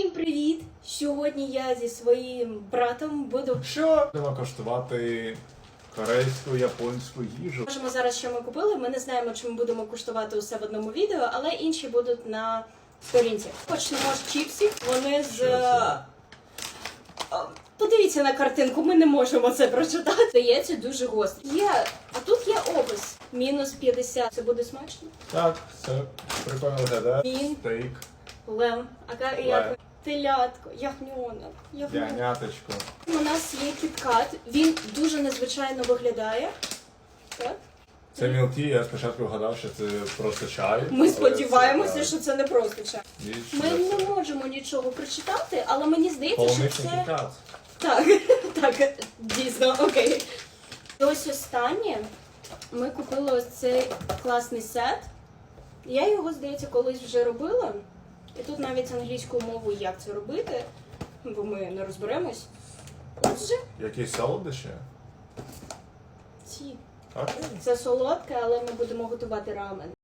Всім привіт! Сьогодні я зі своїм братом буду. Що? Будемо коштувати корейську, японську їжу. Можемо зараз, що ми купили. Ми не знаємо, чи ми будемо куштувати усе в одному відео, але інші будуть на сторінці. Почнемо з чіпсів. Вони з. Що це? Подивіться на картинку, ми не можемо це прочитати. Здається, дуже гострі. Є, а тут є опис. Мінус 50. Це буде смачно? Так, це прикольно виглядає. Стейк, лем, а ка- Лем. Телятко, ягньонок, ягньонок. яняточко. У нас є кіткат, він дуже незвичайно виглядає. Так? Це мілкі, я спочатку гадав, що це просто чай. Ми але сподіваємося, це, що це не просто чай. Ніч, Ми це не можемо нічого прочитати, але мені здається, що Полуничний це. кіткат. Так, так, дійсно, окей. І ось останнє. Ми купили ось цей класний сет. Я його, здається, колись вже робила. І тут навіть англійською мовою як це робити, бо ми не розберемось. Отже, Якісь солодощі? ці. Так? Це солодке, але ми будемо готувати рамен.